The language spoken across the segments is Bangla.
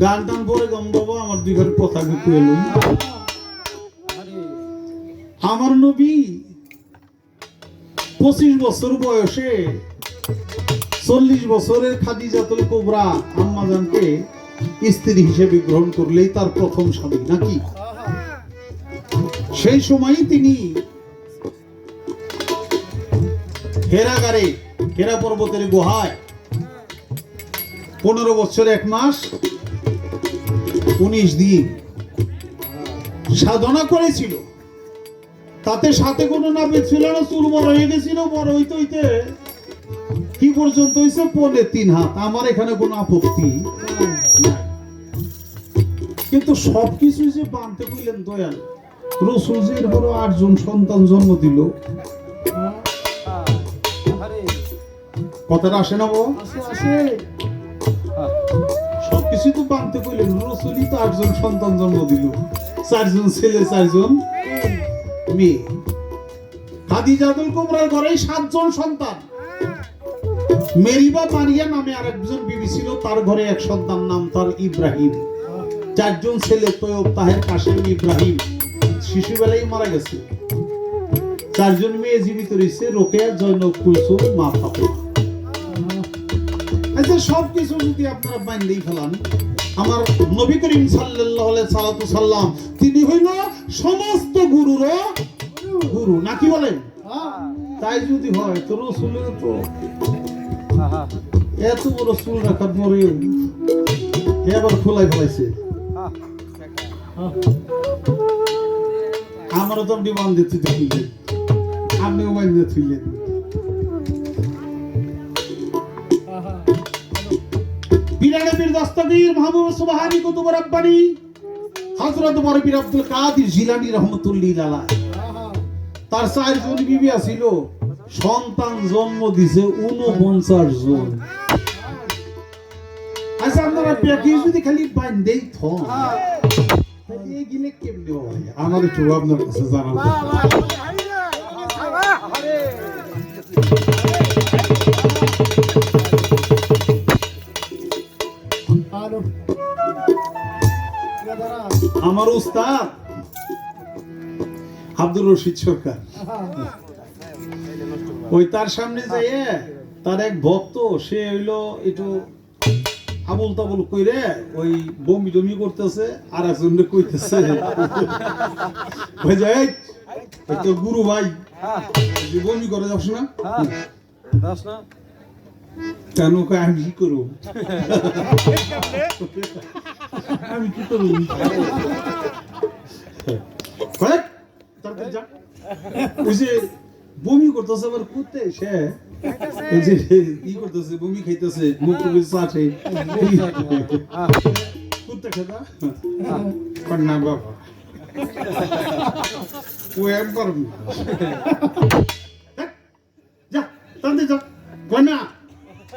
গান টান পরে গম আমার দুই আমার নবী পঁচিশ বছর বয়সে চল্লিশ বছরের কোবরা স্ত্রী হিসেবে গ্রহণ করলেই তার প্রথম স্বামী, নাকি? সেই সময়ই তিনি হেরাগারে, হেরা পর্বতের গুহায় পনেরো বছর এক মাস উনিশ দিন সাধনা করেছিল। তাতে সাথে কোনো নাপে ছিল না চুল বড় হয়ে গেছিল, বড় হইতে হইতে। কি পর্যন্ত হয়েছে পনে তিন হাত। আমার এখানে কোনো আপত্তি। কিন্তু সবকিছু যে বানতে কইলেন দয়াল, রসুল যে এরপরও আটজন সন্তান জন্ম দিল। কথাটা আসে না বাবা সবকিছু তো বানতে কইলেন রসুলই তো আটজন সন্তান জন্ম দিল। চারজন ছেলে, চারজন মেয়ে। খাদিজাতুল কুবরার ঘরে সাতজন সন্তান। মেরিবা মারিয়া নামে আরেকজন বিবি ছিল, তার ঘরে এক সন্তান নাম তার ইব্রাহিম। চারজন ছেলে, তৈয়ব তাহের কাশেম ইব্রাহিম। শিশুবেলায় মারা গেছে। চারজন মেয়ে জীবিত রয়েছে, রোকেয়া, জয়নব কুলসুম, মা ফাতেমা। সব কিছু যদি আপনারা বাইন্দেই ফেলান, আমার নবী করিম সাল্লাল্লাহু আলাইহি সাল্লাতু সাল্লাম, তিনি হইল সমস্ত গুরুর গুরু। নাকি বলেন? তাই যদি হয়, তো রসুলের তো এত বড় চুল রাখার পরে এবার খোলাই ফেলাইছে? আমারও তো বান্ধে তুইতে খুললেন আপনিও বান্ধে তুললেন বিরানবির দস্তগীর মাহবুব সুবহানি কুতুব রব্বানি, হযরত বরবির আব্দুল কাদির জিলানী রহমাতুল্লাহ আলাইহি। তার চারজন বিবি আছিল, সন্তান জন্ম দিছে উনপঞ্চাশ জন। আচ্ছা আপনারা পেকি যদি খালি বান্ধেই থন আমার একটু আপনার কাছে জানাব আমার উস্তাদ। আব্দুল রশিদ সরকার। ওই তার সামনে যাইয়ে তার এক ভক্ত, সে হইল একটু আবুল তাবুল কইরে ওই বমি টমি করতেছে, আর একজন কইতেছে। গুরু ভাই বমি করে যাস না। কেন আমি কি করব? আমি কি করব? ওই বমি করতেছে আবার কুত্তে, সে এই করতেছে, বমি খাইতেছে, মুখ টুকে কুত্তে খেতা? না বাবা। ও একবার যা তাতে যা।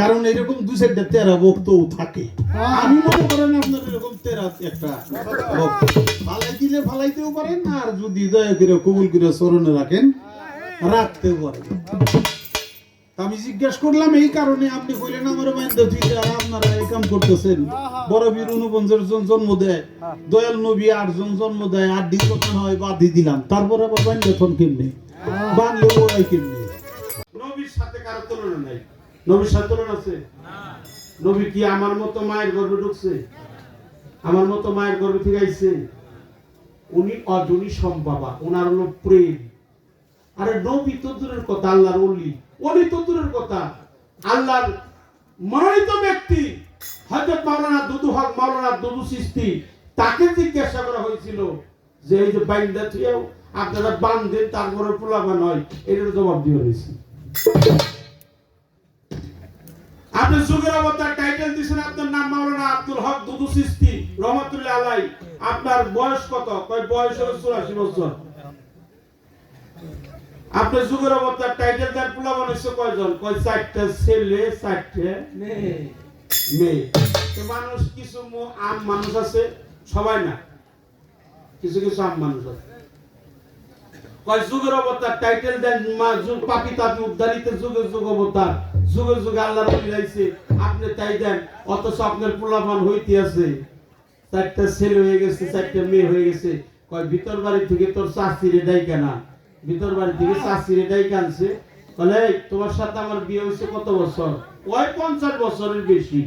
কারণ এরকম দু চারটা তেরা বক্তও থাকে। আমি মনে করেন আপনার এরকম তেরা একটা ফালাই দিলে ফালাইতেও পারেন আর যদি দয়া করে কবুল করে স্মরণে রাখেন রাখতেও পারেন। আমি জিজ্ঞাসা করলাম এই কারণে আপনি কইলেন আমার মাইন্দ তুইতে আপনারা এই কাম করতেছেন। বড় বীর উনপঞ্চাশ জন জন্ম দেয় দয়াল নবী আট জন জন্ম দেয় আট দিন কথা হয় বাদি দিলাম। তারপর আবার মাইন্দ থন কেমনে? বানলে ওরাই কেমনে? নবীর সাথে কারও তুলনা নাই। নবীর তুলনা আছে? নবী কি আমার মতো মায়ের গর্ভে ঢুকছে? আমার মতো মায়ের গর্ভে থেকে আইছে? উনি অজনী সম্বাবা ওনার হলো প্রেম। আরে নবী তো দূরের কথা, আল্লাহর অলি অলি তো দূরের কথা। আল্লাহর মনোনীত ব্যক্তি, হযরত মাওলানা দুদু হক, মাওলানা দুদু সিস্তি, তাকে জিজ্ঞাসা করা হয়েছিল যে, এই যে বাইন্দা থুয়েও আপনারা বান্ধেন তারপরে পোলাবান হয়। এটার জবাব দিয়ে হয়েছে আপনি যুগের অবতার টাইটেল দিয়েছেন, আপনার নাম মাওলানা আব্দুল হক দুদু সিস্তি, রহমতুল্লাহ আলাই আপনার বয়স কত? কয়, বয়স হলো চুরাশি বছর। আপনি যুগের অবতার টাইটেল দেন পোলা বানাইছে কয়জন? কয়, চারটা ছেলে, চারটে মেয়ে। তো মানুষ কিছু আম মানুষ আছে, সবাই না। কিছু কিছু আম মানুষ আছে। কয়, যুগের অবতার টাইটেল দেন, মা পাপি তাপি উদ্ধারিতে যুগে যুগ অবতার। যুগে যুগে আল্লাহ যাইছে আপনি তাই দেন, অথচ আপনার পোলাপান হইতে আছে। চারটা ছেলে হয়ে গেছে, চারটা মেয়ে হয়ে গেছে। কয়, ভিতর বাড়ি থেকে তোর চাষিরে ডাইকা না। ভিতর বাড়ি থেকে চাষিরে ডাইকা আনছে। বলে তোমার সাথে আমার বিয়ে হয়েছে কত বছর? কয়, পঞ্চাশ বছরের বেশি।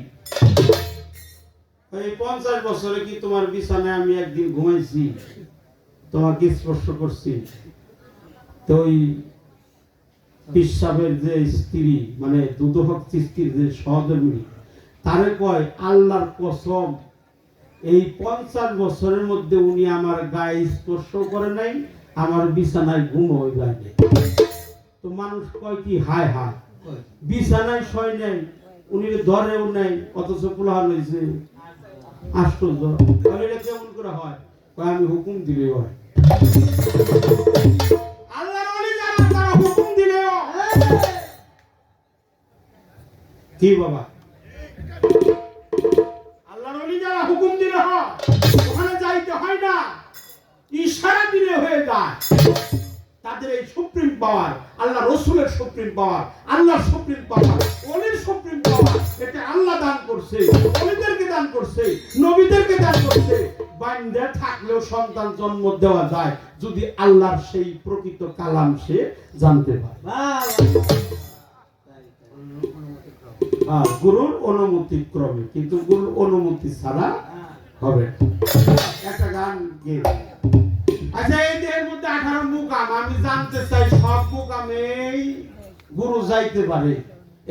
এই পঞ্চাশ বছরে কি তোমার বিছানায় আমি একদিন ঘুমাইছি? তোমাকে স্পর্শ করছি। তো ওই পিসাবের যে স্ত্রী মানে দুদহক স্ত্রীর যে সহধর্মী তারে কয়, আল্লাহর কসম, এই পঞ্চাশ বছরের মধ্যে উনি আমার গায়ে স্পর্শ করে নাই, আমার বিছানায় ঘুম হয়ে যায় তো মানুষ কয় কি, হায় হায়, বিছানায় শয় নেই, উনি ধরেও নেই, অথচ পোলাহান হয়েছে আশ্চর্য। এটা কেমন করে হয়? আমি হুকুম দিলে হয়। কি বাবা? আল্লাহর ওলি যারা হুকুম দিলে, হয়, ওখানে যাইতে হয় না। ইশারা দিলে হয়ে যায়। তাদের এই সুপ্রিম পাওয়ার, আল্লাহ রসুলের সুপ্রিম পাওয়ার, আল্লাহর সুপ্রিম পাওয়ার অলির সুপ্রিম পাওয়ার এটা আল্লাহ দান করছে অলিদেরকে দান করছে, নবীদেরকে দান করছে। বাইন্দা থাকলেও সন্তান জন্ম দেওয়া যায় যদি আল্লাহর সেই প্রকৃত কালাম সে জানতে পারে। গুরুর অনুমতি ক্রমে কিন্তু গুরুর অনুমতি ছাড়া হবে একটা গান গেয়ে। আচ্ছা এই দেহের মধ্যে আঠারো মুকাম আমি জানতে চাই সব মুকামেই গুরু যাইতে পারে।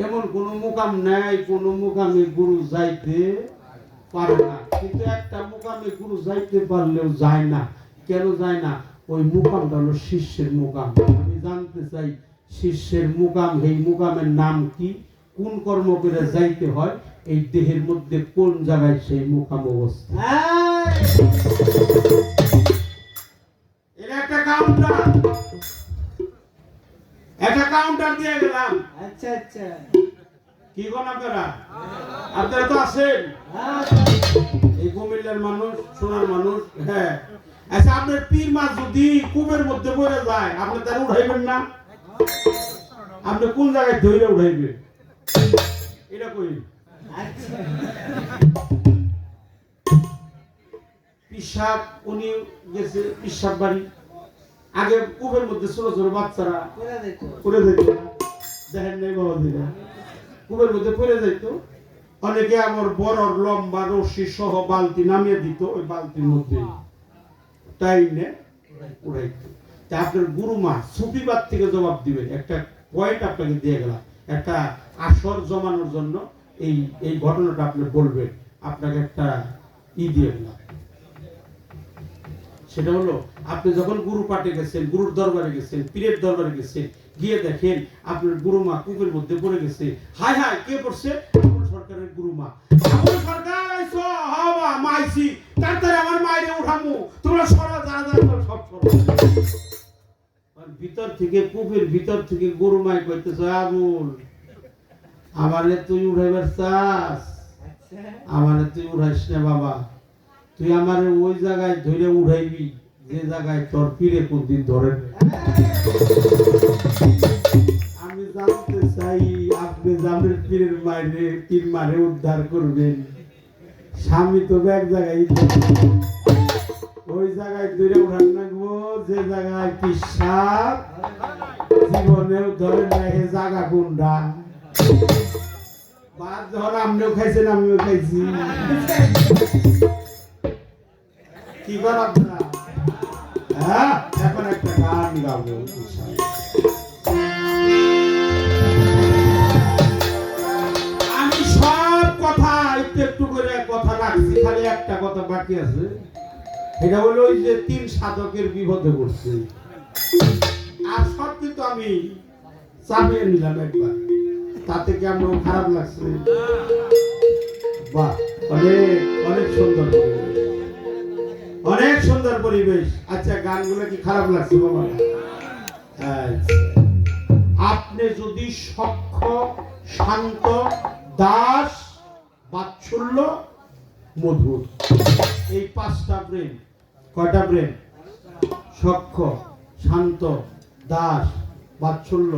এমন কোন মুকাম নাই কোন মুকামে গুরু যাইতে পারে না। কিন্তু একটা মুকামে গুরু যাইতে পারলেও যায় না। কেন যায় না? ওই মুকামটা হলো শিষ্যের মুকাম। আমি জানতে চাই শিষ্যের মুকাম এই মুকামের নাম কি? কোন কর্ম করে যাইতে হয়? এই দেহের মধ্যে কোন জায়গায় সেই মুকাম অবস্থা এটা একটা কাউন্টার একটা কাউন্টার দিয়ে গেলাম। আচ্ছা আচ্ছা। কি কোন আপনারা? আপনারা তো আছেন। এই কুমিল্লার মানুষ সোনার মানুষ হ্যাঁ। আচ্ছা আপনার পীর মাছ যদি কূপের মধ্যে পড়ে যায় আপনি তার উঠাইবেন না? আপনি কোন জায়গায় উঠাইবেন? এটা কই? পিসাব উনি গেছে পিসাব বাড়ি। আগে কুবের মধ্যে ছোট ছোট বাচ্চারা করে দেখেন নাই বাবা দিরা কূপের মধ্যে পড়ে যেত অনেকে আমার বড় লম্বা রশি সহ বালতি নামিয়ে দিত, ওই বালতির মধ্যে তাই তা আপনার গুরুমা সুফিবাদ থেকে জবাব দিবে একটা পয়েন্ট আপনাকে দিয়ে গেলাম। একটা আসর জমানোর জন্য এই এই ঘটনাটা আপনি বলবেন। আপনাকে একটা ই দিয়ে গেলাম। সেটা হলো আপনি যখন গুরু পাঠে গেছেন গুরুর দরবারে গেছেন পীরের দরবারে গেছেন গিয়ে দেখেন আপনার গুরুমা কূপের মধ্যে পড়ে গেছে। হায় হায় কে পড়ছে? সরকারের গুরুমা আমল সরকার আইছো হাওয়া মাইছি তাড়াতাড়ি আমার মায়েরে উঠামু। তোমরা সরা যারা যারা সব সরো। ভিতর থেকে কূপের ভিতর থেকে গরু মাই কইতেছে আবুল আমারে তুই উঠাইবার চাস। আচ্ছা। আমারে তুই উঠাইস না বাবা। তুই আমার ওই জায়গায় ধরে উঠাইবি, যে জায়গায় তোর পীরে কোনদিন ধরে। আমি জানতে চাই, আপনি জামের পীরের মাইরে পীর মারে উদ্ধার করবেন। স্বামী তো এক জায়গায় ওই জায়গায় ধরে উঠান লাগবো, যে জায়গায় পিসাব জীবনেও ধরে এ জায়গা কোনটা? বাদ যখন আপনিও খাইছেন, আমিও খাইছি। কি কর আপনারা? হ্যাঁ এখন একটা গান গাবো আমি সব কথা একটু একটু করে কথা রাখছি, খালি একটা কথা বাকি আছে। এটা হলো ওই যে তিন সাধকের বিপদে পড়ছে। আর সব কিন্তু আমি চাপিয়ে নিলাম একবার। তাতে কি আমার খারাপ লাগছে? বাহ, অনেক অনেক সুন্দর। অনেক সুন্দর পরিবেশ। আচ্ছা গানগুলো কি খারাপ লাগছে বাবা? আচ্ছা। আপনি যদি সক্ষ শান্ত, দাস, বাৎসল্য, মধুর। এই পাঁচটা প্রেম, কয়টা প্রেম? সক্ষ শান্ত, দাস, বাৎসল্য,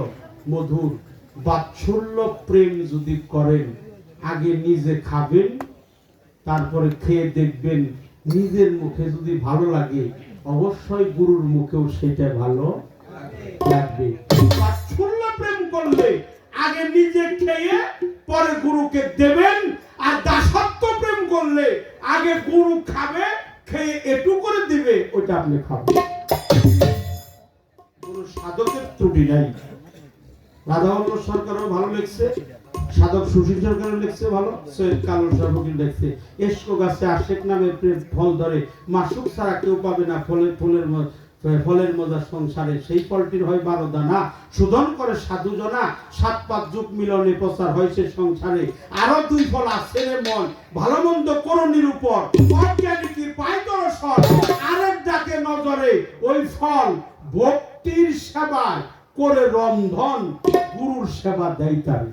মধুর। বাৎসল্য প্রেম যদি করেন, আগে নিজে খাবেন, তারপরে খেয়ে দেখবেন নিজের মুখে যদি ভালো লাগে, অবশ্যই গুরুর মুখেও সেটা ভালো লাগবে। বাৎসল্য প্রেম করলে আগে নিজে খেয়ে পরে গুরুকে দেবেন, আর দাসত্ব প্রেম করলে আগে গুরু খাবে, খেয়ে একটু করে দিবে ওটা আপনি খাবেন। কোনো সাধকের ত্রুটি নাই। রাধাবল্লভ সরকারও ভালো লিখছে সাধক সুশীল সরকারও লিখছে ভালো, সৈয়দ কালুর সর্বকিল লিখছে এসকো গাছে আশেক নামে ফল ধরে। মাসুক ছাড়া কেউ পাবে না ফলের, ফুলের ফলের মজা সংসারে। সেই ফলটির হয় বারো দানা। শোধন করে সাধু জনা। সাত পাঁচ যুগ মিলনে প্রচার হয় সে সংসারে। আরও দুই ফল আছে রে মন। ভালো মন্দ করণীর উপর। কি পায় দর্শন। আরেক ডাকে নজরে ওই ফল। ভক্তির সেবায় করে রন্ধন। গুরুর সেবা দেয় তার।